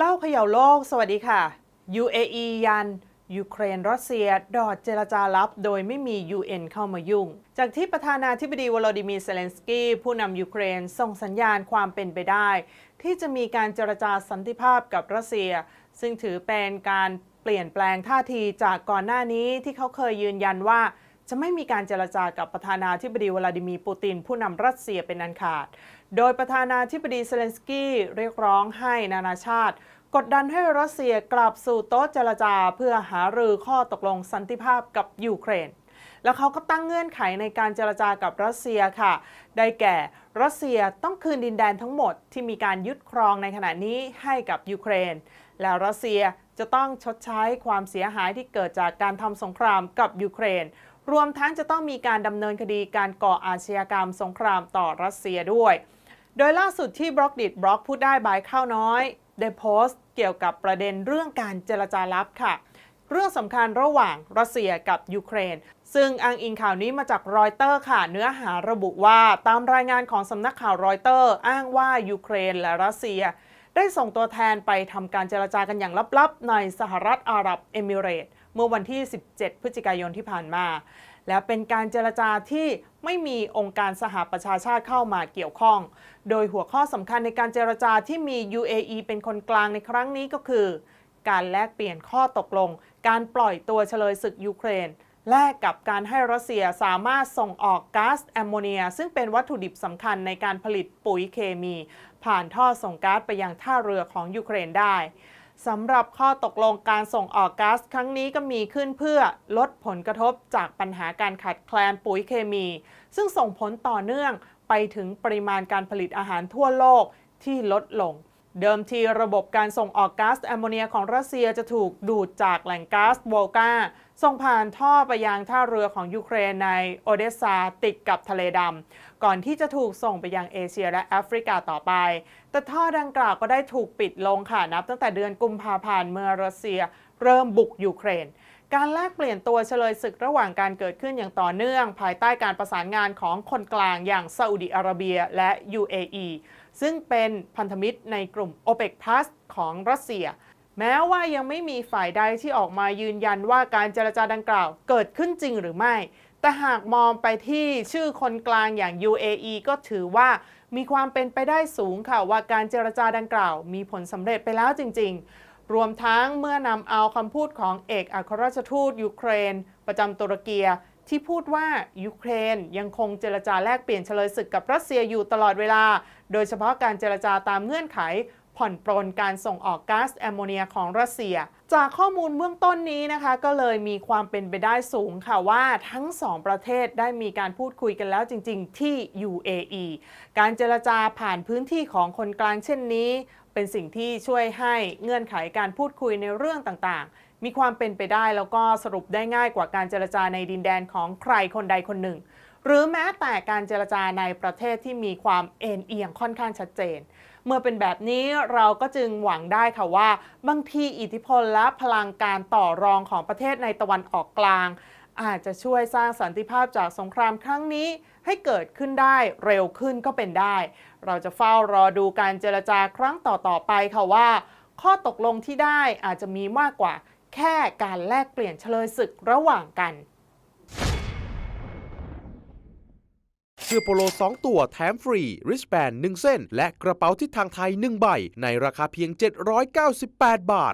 เล่าเขย่าโลก สวัสดีค่ะ UAE ยัน ยูเครนรัสเซีย ดอดเจรจาลับ โดยไม่มี UN เข้ามายุ่ง จากที่ประธานาธิบดีวโลดิมีร์เซเลนสกี้ผู้นำยูเครนส่งสัญญาณความเป็นไปได้ ที่จะมีการเจรจาสันติภาพกับรัสเซีย ซึ่งถือเป็นการเปลี่ยนแปลงท่าทีจากก่อนหน้านี้ที่เขาเคยยืนยันว่า จะไม่มีการเจรจากับประธานาธิบดีวลาดิมีร์ปูติน ผู้นำรัสเซียเป็นอันขาด โดยประธานาธิบดีเซเลนสกี้เรียกร้องให้นานาชาติ กดดันให้รัสเซียกลับสู่โต๊ะเจรจาเพื่อหารือข้อตกลงสันติภาพกับยูเครนแล้วเขาก็ตั้งเงื่อนไขในการเจรจากับรัสเซียค่ะ ได้แก่รัสเซียต้องคืนดินแดนทั้งหมดที่มีการยึดครองในขณะนี้ให้กับยูเครน และรัสเซียจะต้องชดใช้ความเสียหายที่เกิดจากการทำสงครามกับยูเครน รวมทั้งจะต้องมีการดำเนินคดีการก่ออาชญากรรมสงครามต่อรัสเซียด้วย โดยล่าสุดที่บล็อกดิดบล็อกพูดได้บายข้าวน้อย ได้โพสต์เกี่ยวกับประเด็นเรื่องการเจรจาลับค่ะ เรื่องสำคัญระหว่างรัสเซียกับยูเครน ซึ่งอ้างอิงข่าวนี้มาจากรอยเตอร์ค่ะ เนื้อหาระบุว่าตามรายงานของสำนักข่าวรอยเตอร์ อ้างว่ายูเครนและรัสเซีย ได้ส่งตัวแทนไปทำการเจรจากันอย่างลับๆ ในสหรัฐอาหรับเอมิเรตส เมื่อวันที่ 17 พฤศจิกายนที่ผ่านมา และเป็นการเจรจาที่ไม่มีองค์การสหประชาชาติเข้ามาเกี่ยวข้อง โดยหัวข้อสำคัญในการเจรจาที่มี UAE เป็นคนกลางในครั้งนี้ก็คือ การแลกเปลี่ยนข้อตกลง การปล่อยตัวเฉลยศึกยูเครนแลกกับการให้รัสเซียสามารถส่งออกก๊าซแอมโมเนีย ซึ่งเป็นวัตถุดิบสำคัญในการผลิตปุ๋ยเคมี ผ่านท่อส่งก๊าซไปยังท่าเรือของยูเครนได้ สำหรับข้อตกลงการส่งออกก๊าซครั้งนี้ก็มีขึ้นเพื่อลดผลกระทบจากปัญหาการขาดแคลนปุ๋ยเคมี ซึ่งส่งผลต่อเนื่องไปถึงปริมาณการผลิตอาหารทั่วโลกที่ลดลง เดิมทีระบบการส่งออกก๊าซแอมโมเนียของรัสเซียจะถูกดูดจากแหล่งก๊าซโวลกาส่งผ่านท่อไปยังท่าเรือของยูเครนในโอเดสซาติดกับทะเลดำ ก่อนที่จะถูกส่งไปยังเอเชียและแอฟริกาต่อไป แต่ท่อดังกล่าวก็ได้ถูกปิดลงค่ะนับตั้งแต่เดือนกุมภาพันธ์เมื่อรัสเซียเริ่มบุกยูเครนการแลกเปลี่ยนตัวเฉลยศึกระหว่างการเกิดขึ้นอย่างต่อเนื่อง ภายใต้การประสานงานของคนกลางอย่างซาอุดิอาระเบียและ UAE ซึ่งเป็นพันธมิตรในกลุ่ม OPEC Plus ของรัสเซีย แม้ว่ายังไม่มีฝ่ายใดที่ออกมายืนยันว่าการเจรจาดังกล่าวเกิดขึ้นจริงหรือไม่ แต่หากมองไปที่ชื่อคนกลางอย่าง UAE ก็ถือว่ามีความเป็นไปได้สูงค่ะว่าการเจรจาดังกล่าว มีผลสำเร็จไปแล้วจริง ๆ รวมทั้งเมื่อนำเอาคำพูดของเอกอัครราชทูตยูเครน ประจำตุรกี ที่พูดว่ายูเครนยังคงเจรจาแลกเปลี่ยนเฉลยศึกกับรัสเซียอยู่ตลอดเวลา โดยเฉพาะการเจรจาตามเงื่อนไข ผ่อนปรนการส่งออกก๊าซแอมโมเนียของรัสเซีย จากข้อมูลเบื้องต้นนี้นะคะ ก็เลยมีความเป็นไปได้สูงค่ะว่าทั้งสองประเทศได้มีการพูดคุยกันแล้วจริง ๆ ที่ UAE การเจรจาผ่านพื้นที่ของคนกลางเช่นนี้ เป็นสิ่งที่ช่วยให้เงื่อนไขการพูดคุยในเรื่องต่างๆ มีความเป็นไปได้แล้วก็สรุปได้ง่ายกว่าการเจรจาในดินแดนของใครคนใดคนหนึ่ง หรือแม้แต่การเจรจาในประเทศที่มีความเอ็นเอียงค่อนข้างชัดเจน เมื่อเป็นแบบนี้เราก็จึงหวังได้ค่ะว่า บางทีอิทธิพลและพลังการต่อรองของประเทศในตะวันออกกลาง อาจจะช่วยสร้างสันติภาพจากสงครามครั้งนี้ให้เกิดขึ้นได้เร็วขึ้นก็เป็นได้ เราจะเฝ้ารอดูการเจรจาครั้งต่อๆไปค่ะว่า ข้อตกลงที่ได้อาจจะมีมากกว่า แค่การแลกเปลี่ยนเฉลยศึกระหว่างกันเสื้อโปโล 2 ตัวแถมฟรี ริชแบน1 เส้น และกระเป๋าที่ทางไทย 1 ใบ ในราคาเพียง 798 บาท